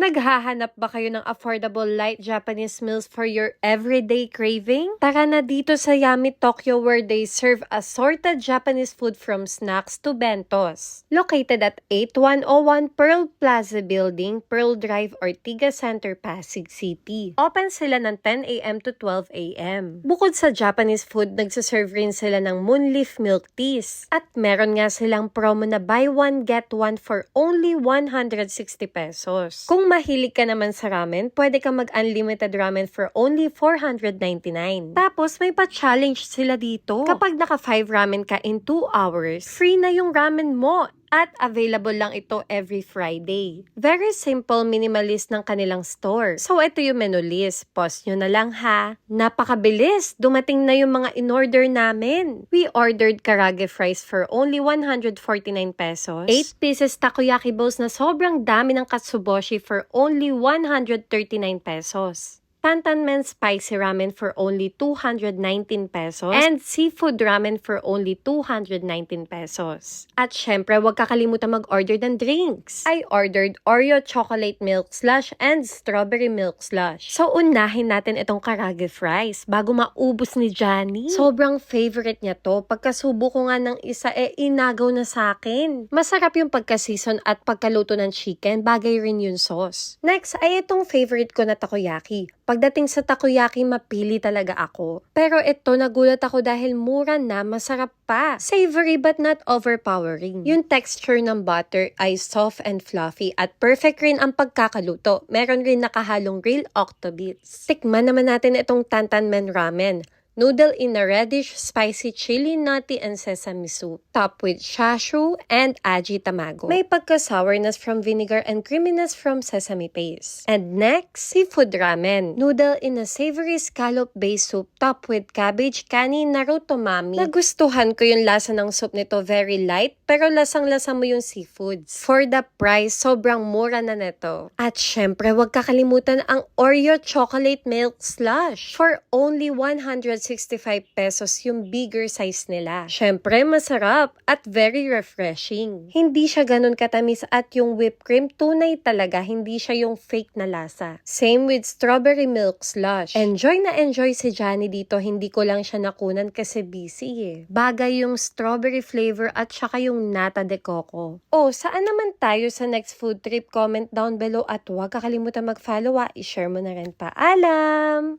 Naghahanap ba kayo ng affordable light Japanese meals for your everyday craving? Tara na dito sa Yami Tokyo where they serve assorted Japanese food from snacks to bentos. Located at 8101 Pearl Plaza Building, Pearl Drive, Ortigas Center, Pasig City. Open sila ng 10 a.m. to 12 a.m. Bukod sa Japanese food, nagsaserve rin sila ng moonleaf milk teas. At meron nga silang promo na buy one get one for only 160 pesos. Kung mahilig ka naman sa ramen, pwede ka mag-unlimited ramen for only 499. Tapos may pa-challenge sila dito. Kapag naka 5 ramen ka in 2 hours, free na yung ramen mo at available lang ito every Friday. Very simple minimalist ng kanilang store. So ito yung menu list. Pause nyo na lang ha. Napakabilis! Dumating na yung mga in-order namin. We ordered karage fries for only 149 pesos. 8 pieces takoyaki bowls na sobrang dami ng katsuboshi for only 139 pesos. Tantanmen spicy ramen for only 219 pesos and seafood ramen for only 219 pesos. At syempre, huwag kakalimutan mag-order ng drinks. I ordered Oreo chocolate milk slush and strawberry milk slush. So, unahin natin itong karage fries bago maubos ni Johnny. Sobrang favorite niya to. Pagkasubo ko nga ng isa, eh, inagaw na sa akin. Masarap yung pagka-season at pagkaluto ng chicken. Bagay rin yung sauce. Next ay itong favorite ko na takoyaki. Pagdating sa takoyaki, mapili talaga ako. Pero ito, nagulat ako dahil mura na, masarap pa. Savory but not overpowering. Yung texture ng butter ay soft and fluffy at perfect rin ang pagkakaluto. Meron rin nakahalong real octobits. Tikman naman natin itong Tantanmen Ramen. Noodle in a reddish, spicy chili, nutty, and sesame soup. Topped with shashu and aji tamago. May pagka-sourness from vinegar and creaminess from sesame paste. And next, seafood ramen. Noodle in a savory scallop-based soup topped with cabbage, kanin, naruto mami. Nagustuhan ko yung lasa ng soup nito. Very light, pero lasang-lasa mo yung seafoods. For the price, sobrang mura na neto. At syempre, huwag kakalimutan ang Oreo chocolate milk slush. For only 165 pesos yung bigger size nila. Syempre, masarap at very refreshing. Hindi siya ganun katamis at yung whipped cream, tunay talaga, hindi siya yung fake na lasa. Same with strawberry milk slush. Enjoy na enjoy si Johnny dito, hindi ko lang siya nakunan kasi busy eh. Bagay yung strawberry flavor at saka yung nata de coco. Oh, saan naman tayo sa next food trip? Comment down below at huwag kakalimutan mag-follow ah. I-share mo na rin. Paalam!